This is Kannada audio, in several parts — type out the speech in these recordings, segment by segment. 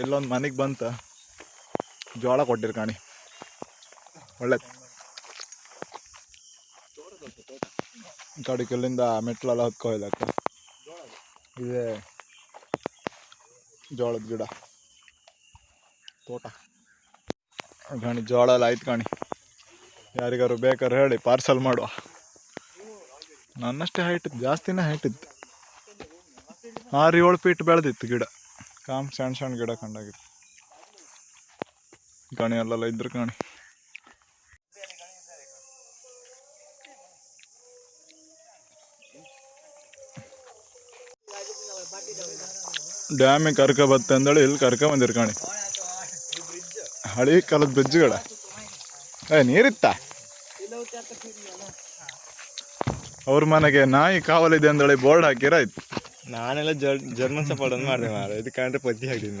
ಇಲ್ಲೊಂದು ಮನೆಗೆ ಬಂತ. ಜೋಳ ಕೊಟ್ಟಿರ್ ಕಾಣಿ. ಒಳ್ಳೆ ಕಡೆ ಕೆಲ್ಲಿಂದ ಮೆಟ್ಲೆಲ್ಲ ಹತ್ಕೊಯ್ಲಕ್ಕ ಇದೆ ಜೋಳದ ಗಿಡ. ತೋಟ. ಕಾಣಿ, ಜೋಳ ಎಲ್ಲ ಆಯ್ತು ಕಾಣಿ. ಯಾರಿಗಾರು ಬೇಕಾದ್ರೆ ಹೇಳಿ ಪಾರ್ಸಲ್ ಮಾಡುವ. ನನ್ನಷ್ಟೇ ಹೈಟ್ ಜಾಸ್ತಿನೇ ಹೈಟ್ ಇತ್ತು. ಆರು ಏಳು ಫೀಟ್ ಬೆಳೆದಿತ್ತು ಗಿಡ. ಕಾಮ್, ಸಣ್ಣ ಸಣ್ಣ ಗಿಡ ಕಂಡಾಗಿತ್ತು ಕಣಿ ಅಲ್ಲೆಲ್ಲ ಇದ್ರ ಕಣಿ ಡ್ಯಾಮಿಗೆ ಕರ್ಕ ಬತ್ತೆ ಅಂದೇಳಿ ಇಲ್ಲಿ ಕರ್ಕ ಬಂದಿರ್ ಕಾಣಿ ಹಳಿ ಕಾಲದ ಬ್ರಿಡ್ಜ್ಗಳ ಏ, ನೀರಿತ್ತ? ಅವ್ರ ಮನೆಗೆ ನಾಯಿ ಕಾವಲಿದೆ ಅಂದೇಳಿ ಬೋರ್ಡ್ ಹಾಕಿರಾಯ್ತು ನಾನೆಲ್ಲ ಜರ್ ಜರ್ಮನ್ ಸಪೋರ್ಟ್ ಒಂದು ಮಾಡಿದೆ ಮಾರ ಇದು ಕಂಡ್ರೆ ಪದ್ದಿ ಹಾಕಿದ್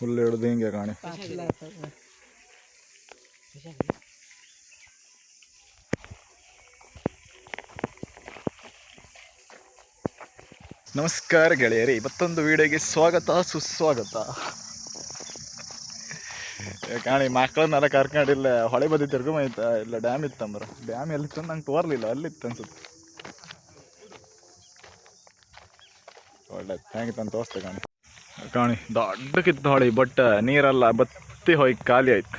ಹುಲ್ಲು ಹಿಡಿದು ಹಿಂಗೆ ಕಾಣಿ. ನಮಸ್ಕಾರ ಗೆಳೆಯರಿ ಮತ್ತೊಂದು ವಿಡಿಯೋಗೆ ಸ್ವಾಗತ, ಸುಸ್ವಾಗತ. ಕಾಣಿ ಮಕ್ಕಳನ್ನೆಲ್ಲ ಕರ್ಕೊಂಡಿಲ್ಲ ಹೊಳೆ ಬದಿ ತಿರ್ಕೊಂಬೈತ ಇಲ್ಲ ಡ್ಯಾಮ್ ಇತ್ತಂದ್ರೆ ಡ್ಯಾಮ್ ಎಲ್ಲಿತ್ತು ನಂಗೆ ತೋರ್ಲಿಲ್ಲ ಅಲ್ಲಿತ್ತು ಅನ್ಸುತ್ತೆ. ಒಳ್ಳೆ ಹೆಂಗಿತ್ತು ಅಂತ ತೋರಿಸ್ತೆ ಕಾಣಿ. ಕಾಣಿ ದೊಡ್ಡಕ್ಕಿತ್ತು ಹೊಳಿ ಬಟ್ ನೀರೆಲ್ಲ ಬತ್ತಿ ಹೋಗಿ ಖಾಲಿ ಆಯ್ತು.